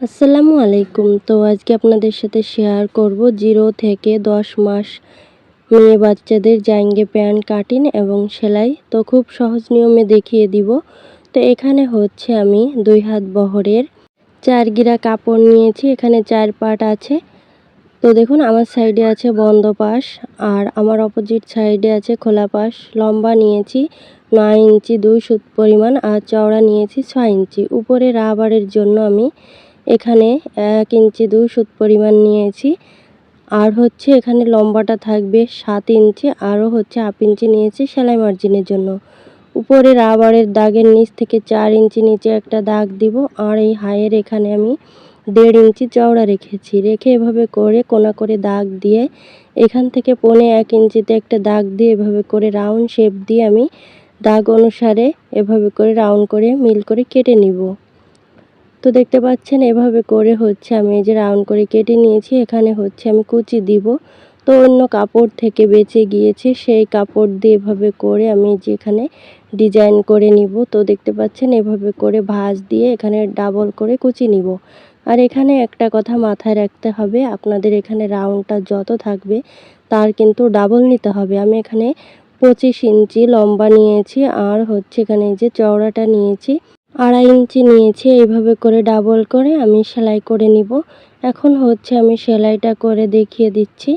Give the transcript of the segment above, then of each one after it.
আসসালামু আলাইকুম। তো আজকে আপনাদের সাথে শেয়ার করব জিরো থেকে দশ মাস মেয়ে বাচ্চাদের জাইঙ্গে প্যান্ট কাটিং এবং সেলাই। তো খুব সহজ নিয়মে দেখিয়ে দিব। তো এখানে হচ্ছে আমি দুই হাত বহরের চার গিরা কাপড় নিয়েছি। এখানে চার পাট আছে। তো দেখুন, আমার সাইডে আছে বন্ধ পাশ আর আমার অপোজিট সাইডে আছে খোলা পাশ। লম্বা নিয়েছি নয় ইঞ্চি দুই সুত পরিমাণ আর চওড়া নিয়েছি ছয় ইঞ্চি। উপরে রাবারের জন্য আমি এখানে এক ইঞ্চি দুই সুত পরিমাণ নিয়েছি। আর হচ্ছে এখানে লম্বাটা থাকবে সাত ইঞ্চি, আরও হচ্ছে হাফ ইঞ্চি নিয়েছি সেলাই মার্জিনের জন্য। উপরে রাবারের দাগের নিচ থেকে চার ইঞ্চি নিচে একটা দাগ দিব, আর এই হায়ের এখানে আমি দেড় ইঞ্চি চওড়া রেখেছি। রেখে এভাবে করে কোনা করে দাগ দিয়ে, এখান থেকে পনে এক ইঞ্চিতে একটা দাগ দিয়ে এভাবে করে রাউন্ড শেপ দিয়ে আমি দাগ অনুসারে এভাবে করে রাউন্ড করে মিল করে কেটে নিব। তো দেখতে পাচ্ছেন, এভাবে করে হচ্ছে আমি এই যে রাউন্ড করে কেটে নিয়েছি। এখানে হচ্ছে আমি কুচি দিব। তো অন্য কাপড় থেকে বেঁচে গিয়েছে, সেই কাপড় দিয়ে এভাবে করে আমি যেখানে ডিজাইন করে নিব। তো দেখতে পাচ্ছেন, এভাবে করে ভাঁজ দিয়ে এখানে ডাবল করে কুচি নিব। আর এখানে একটা কথা মাথায় রাখতে হবে, আপনাদের এখানে রাউন্ডটা যত থাকবে, তার কিন্তু ডাবল নিতে হবে। আমি এখানে পঁচিশ ইঞ্চি লম্বা নিয়েছি, আর হচ্ছে এখানে যে চওড়াটা নিয়েছি। আড়াই ইঞ্চি নিয়েছি, এইভাবে করে ডাবল করে আমি সেলাই করে নিব। এখন হচ্ছে আমি সেলাইটা করে দেখিয়ে দিচ্ছি।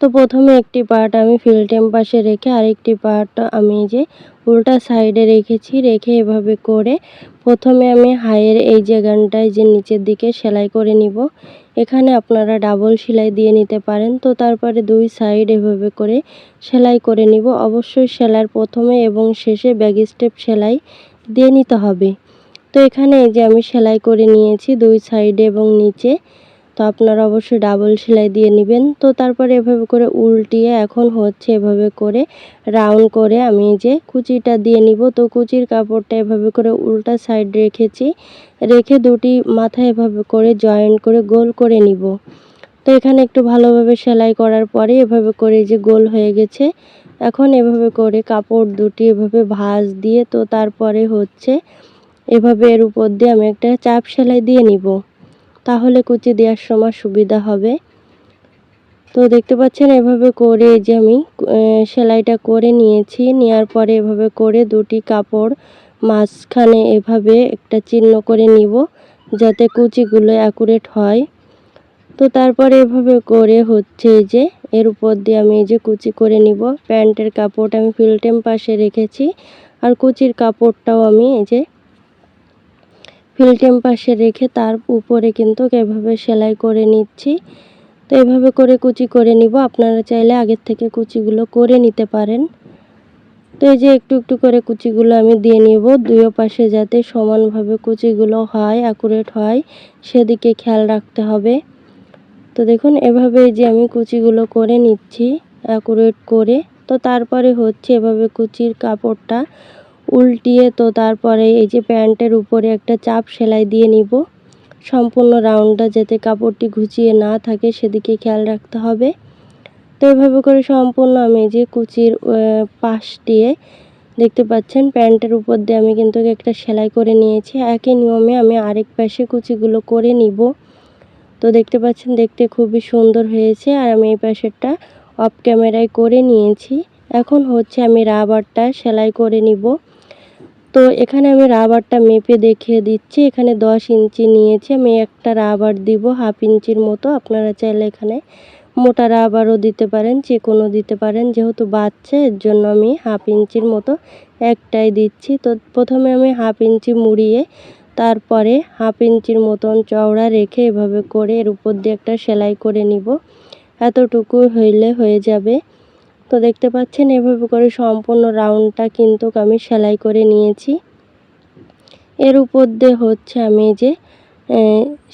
তো প্রথমে একটি পার্ট আমি ফিল্টেম পাশে রেখে আরেকটি পার্ট আমি যে উল্টা সাইডে রেখেছি, রেখে এভাবে করে প্রথমে আমি হাইয়ের এই জায়গাটায় যে নিচের দিকে সেলাই করে নিব। এখানে আপনারা ডাবল সেলাই দিয়ে নিতে পারেন। তো তারপরে দুই সাইড এভাবে করে সেলাই করে নিব। অবশ্যই সেলাইয়ের প্রথমে এবং শেষে ব্যাগ স্টেপ সেলাই দিয়ে নিতে হবে। তো এখানে এই যে আমি সেলাই করে নিয়েছি দুই সাইডে এবং নিচে। তো আপনারা অবশ্যই ডাবল সেলাই দিয়ে নেবেন। তো তারপরে এভাবে করে উল্টিয়ে এখন হচ্ছে এভাবে করে রাউন্ড করে আমি যে কুচিটা দিয়ে নিব। তো কুচির কাপড়টা এভাবে করে উল্টা সাইড রেখেছি। রেখে দুটি মাথায় এভাবে করে জয়েন্ট করে গোল করে নিব। তো এখানে একটু ভালোভাবে সেলাই করার পরে এভাবে করে যে গোল হয়ে গেছে। এখন এভাবে করে কাপড় দুটি এভাবে ভাঁজ দিয়ে তো তারপরে হচ্ছে এভাবে এর উপর দিয়ে আমি একটা চাপ সেলাই দিয়ে নিব। তাহলে কুচি দেওয়ার সময় সুবিধা হবে। তো দেখতে পাচ্ছেন, এভাবে করে যে আমি সেলাইটা করে নিয়েছি। নেওয়ার পরে এভাবে করে দুটি কাপড় মাঝখানে এভাবে একটা চিহ্ন করে নিব, যাতে কুচিগুলো অ্যাকুরেট হয়। তো তারপরে এভাবে করে হচ্ছে যে, এর উপর দিয়ে আমি এই যে কুচি করে নিব। প্যান্টের কাপড়টা আমি ফিল্টেম পাশে রেখেছি। আর কুচির কাপড়টাও আমি এই যে ফিল্টেম পাশে রেখে তার উপরে কিন্তু এভাবে সেলাই করে নিচ্ছি। তো এভাবে করে কুচি করে নিব। আপনারা চাইলে আগের থেকে কুচিগুলো করে নিতে পারেন। তো এই যে একটু একটু করে কুচিগুলো আমি দিয়ে নিব। দুইও পাশে যাতে সমানভাবে কুচিগুলো হয় অ্যাকুরেট হয়, সেদিকে খেয়াল রাখতে হবে। তো দেখুন, এভাবে যে আমি কুচিগুলো করে নিচ্ছি অ্যাকুরেট করে। তো তারপরে হচ্ছে এভাবে কুচির কাপড়টা উল্টিয়ে তো তারপরে এই যে প্যান্টের উপরে একটা চাপ সেলাই দিয়ে নিব। সম্পূর্ণ রাউন্ডটা যাতে কাপড়টি ঘুচিয়ে না থাকে, সেদিকে খেয়াল রাখতে হবে। তো এভাবে করে সম্পূর্ণ আমি যে কুচির পাশ দিয়ে দেখতে পাচ্ছেন, প্যান্টের উপর দিয়ে আমি কিন্তু একটা সেলাই করে নিয়েছি। একই নিয়মে আমি আরেক পাশে কুচিগুলো করে নিব। তো দেখতে পাচ্ছেন, দেখতে খুবই সুন্দর হয়েছে আর আমি এই পাশেরটা অফ ক্যামেরায় করে নিয়েছি। এখন হচ্ছে আমি রাবারটা সেলাই করে নিব। তো এখানে আমি রাবারটা মেপে দেখিয়ে দিচ্ছি। এখানে দশ ইঞ্চি নিয়েছি। আমি একটা রাবার দিব, হাফ ইঞ্চির মতো। আপনারা চাইলে এখানে মোটা রাবারও দিতে পারেন যে কোনো দিতে পারেন। যেহেতু বাচ্চা এর জন্য আমি হাফ ইঞ্চির মতো একটাই দিচ্ছি। তো প্রথমে আমি হাফ ইঞ্চি মুড়িয়ে, তারপরে হাফ ইঞ্চির মতন চওড়া রেখে এভাবে করে এর উপর দিয়ে একটা সেলাই করে নিব। এতটুকু হইলে হয়ে যাবে। তো দেখতে পাচ্ছেন, এভাবে করে সম্পূর্ণ রাউন্ডটা কিন্তু আমি সেলাই করে নিয়েছি। এর উপর দিয়ে হচ্ছে আমি যে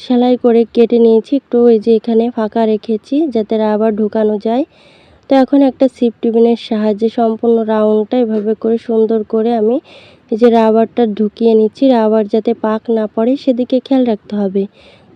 সেলাই করে কেটে নিয়েছি, একটু ওই যে এখানে ফাঁকা রেখেছি যাতে রাবার ঢুকানো যায়। তো এখন একটা সিপ টিফিনের সাহায্যে সম্পূর্ণ রাউন্ডটা এভাবে করে সুন্দর করে আমি এই যে রাবারটা ঢুকিয়ে নিচ্ছি, রাবার যাতে পাক না পড়ে সেদিকে খেয়াল রাখতে হবে।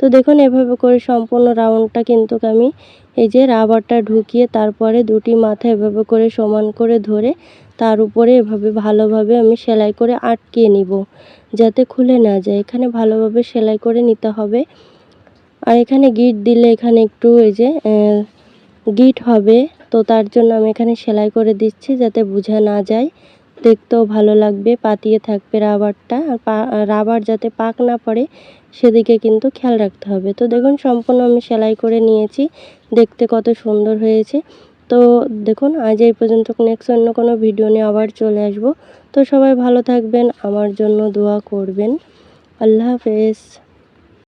তো দেখুন, এভাবে করে সম্পূর্ণ রাউন্ডটা কিন্তু আমি এই যে রাবারটা ঢুকিয়ে তারপরে দুটি মাথা এভাবে করে সমান করে ধরে তার উপরে এভাবে ভালোভাবে আমি সেলাই করে আটকিয়ে নিব, যাতে খুলে না যায়। এখানে ভালোভাবে সেলাই করে নিতে হবে। আর এখানে গিট দিলে এখানে একটু এই যে গিট হবে, তো তার জন্য আমি এখানে সেলাই করে দিচ্ছি যাতে বোঝা না যায়। দেখতেও ভালো লাগবে, পাতিয়ে থাকবে রাবারটা। আর রাবার যাতে পাক না পড়ে, সেদিকে কিন্তু খেয়াল রাখতে হবে। তো দেখুন, সম্পূর্ণ আমি সেলাই করে নিয়েছি। দেখতে কত সুন্দর হয়েছে। তো দেখুন, আজ এই পর্যন্ত নেক্সট অন্য কোনো ভিডিও নিয়ে আবার চলে আসব। তো সবাই ভালো থাকবেন, আমার জন্য দোয়া করবেন। আল্লাহ হাফেজ।